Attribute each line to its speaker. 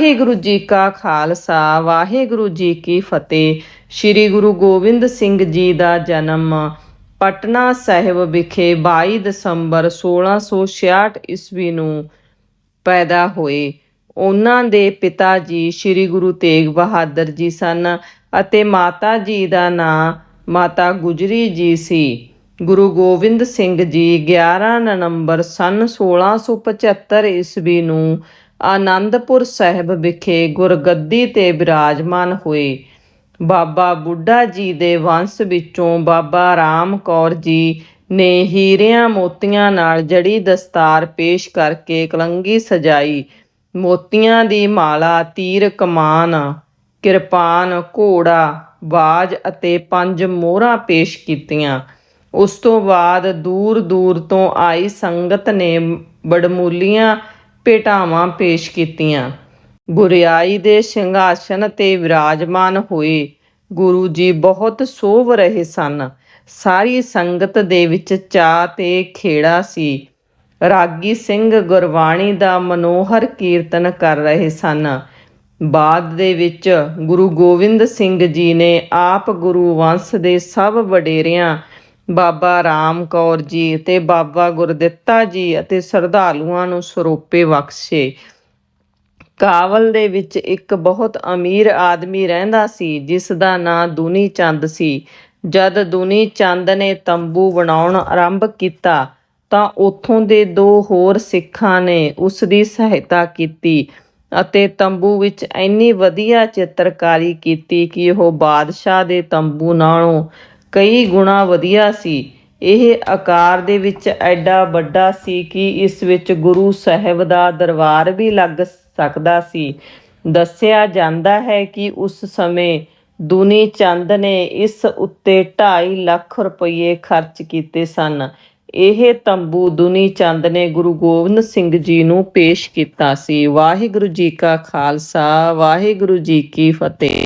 Speaker 1: ਵਾਹਿਗੁਰੂ ਜੀ ਕਾ ਖਾਲਸਾ, ਵਾਹਿਗੁਰੂ ਜੀ ਕੀ ਫਤਿਹ। ਸ੍ਰੀ ਗੁਰੂ ਗੋਬਿੰਦ ਸਿੰਘ ਜੀ ਦਾ ਜਨਮ ਪਟਨਾ ਸਾਹਿਬ ਵਿਖੇ 22 ਦਸੰਬਰ 1666 ਈਸਵੀ ਨੂੰ ਪੈਦਾ ਹੋਏ। ਉਹਨਾਂ ਦੇ ਪਿਤਾ ਜੀ ਸ੍ਰੀ ਗੁਰੂ ਤੇਗ ਬਹਾਦਰ ਜੀ ਸਨ ਅਤੇ ਮਾਤਾ ਜੀ ਦਾ ਨਾਂ ਮਾਤਾ ਗੁਜਰੀ ਜੀ ਸੀ। ਗੁਰੂ ਗੋਬਿੰਦ ਸਿੰਘ ਜੀ 11 ਨਵੰਬਰ ਸਨ 1675 ਈਸਵੀ ਨੂੰ ਆਨੰਦਪੁਰ ਸਾਹਿਬ ਵਿਖੇ ਗੁਰਗੱਦੀ ਤੇ ਬਿਰਾਜਮਾਨ ਹੋਏ। ਬਾਬਾ ਬੁੱਢਾ ਜੀ ਦੇ ਵੰਸ਼ ਵਿੱਚੋਂ ਬਾਬਾ ਰਾਮ ਕੌਰ ਜੀ ਨੇ ਹੀਰਿਆਂ ਮੋਤੀਆਂ ਨਾਲ ਜੜੀ ਦਸਤਾਰ ਪੇਸ਼ ਕਰਕੇ ਕਲੰਗੀ ਸਜਾਈ। ਮੋਤੀਆਂ ਦੀ ਮਾਲਾ, ਤੀਰ, ਕਮਾਨ, ਕਿਰਪਾਨ, ਘੋੜਾ, ਬਾਜ ਅਤੇ ਪੰਜ ਮੋਹਰਾਂ ਪੇਸ਼ ਕੀਤੀਆਂ। ਉਸ ਤੋਂ ਬਾਅਦ ਦੂਰ ਦੂਰ ਤੋਂ ਆਈ ਸੰਗਤ ਨੇ ਬੜਮੂਲੀਆਂ ਭੇਟਾਵਾਂ ਪੇਸ਼ ਕੀਤੀਆਂ। ਗੁਰਿਆਈ ਦੇ ਸਿੰਘਾਸਨ ਤੇ ਵਿਰਾਜਮਾਨ ਹੋਏ ਗੁਰੂ ਜੀ ਬਹੁਤ ਸੋਭ ਰਹੇ ਸਨ। ਸਾਰੀ ਸੰਗਤ ਦੇ ਵਿੱਚ ਚਾਅ ਤੇ ਖੇੜਾ ਸੀ। ਰਾਗੀ ਸਿੰਘ ਗੁਰਬਾਣੀ ਦਾ ਮਨੋਹਰ ਕੀਰਤਨ ਕਰ ਰਹੇ ਸਨ। ਬਾਅਦ ਦੇ ਵਿੱਚ ਗੁਰੂ ਗੋਬਿੰਦ ਸਿੰਘ ਜੀ ਨੇ ਆਪ ਗੁਰੂ ਵੰਸ਼ ਦੇ ਸਭ ਵਡੇਰਿਆਂ ਬਾਬਾ ਰਾਮ ਕੌਰ ਜੀ ਤੇ ਬਾਬਾ ਗੁਰਦਿੱਤਾ ਜੀ ਅਤੇ ਸ਼ਰਧਾਲੂਆਂ ਨੂੰ ਸਰੋਪੇ ਬਖਸ਼ੇ। ਕਾਵਲ ਦੇ ਵਿੱਚ ਇੱਕ ਬਹੁਤ ਅਮੀਰ ਆਦਮੀ ਰਹਿੰਦਾ ਸੀ, ਜਿਸ ਦਾ ਨਾਂ ਦੂਨੀ ਚੰਦ ਸੀ। ਜਦ ਦੂਨੀ ਚੰਦ ਨੇ ਤੰਬੂ ਬਣਾਉਣ ਆਰੰਭ ਕੀਤਾ, ਤਾਂ ਉੱਥੋਂ ਦੇ ਦੋ ਹੋਰ ਸਿੱਖਾਂ ਨੇ ਉਸ ਦੀ ਸਹਾਇਤਾ ਕੀਤੀ ਅਤੇ ਤੰਬੂ ਵਿੱਚ ਇੰਨੀ ਵਧੀਆ ਚਿੱਤਰਕਾਰੀ ਕੀਤੀ ਕਿ ਉਹ ਬਾਦਸ਼ਾਹ ਦੇ ਤੰਬੂ ਨਾਲੋਂ ਕਈ ਗੁਣਾ ਵਧੀਆ ਸੀ। ਇਹ ਆਕਾਰ ਦੇ ਵਿੱਚ ਐਡਾ ਵੱਡਾ ਸੀ ਕਿ ਇਸ ਵਿੱਚ ਗੁਰੂ ਸਾਹਿਬ ਦਾ ਦਰਬਾਰ ਵੀ ਲੱਗ ਸਕਦਾ ਸੀ। ਦੱਸਿਆ ਜਾਂਦਾ ਹੈ ਕਿ ਉਸ ਸਮੇਂ ਦੁਨੀ ਚੰਦ ਨੇ ਇਸ ਉੱਤੇ 2.5 ਲੱਖ ਰੁਪਏ ਖਰਚ ਕੀਤੇ ਸਨ। ਇਹ ਤੰਬੂ ਦੁਨੀ ਚੰਦ ਨੇ ਗੁਰੂ ਗੋਬਿੰਦ ਸਿੰਘ ਜੀ ਨੂੰ ਪੇਸ਼ ਕੀਤਾ ਸੀ। ਵਾਹਿਗੁਰੂ ਜੀ ਕਾ ਖਾਲਸਾ, ਵਾਹਿਗੁਰੂ ਜੀ ਕੀ ਫਤਿਹ।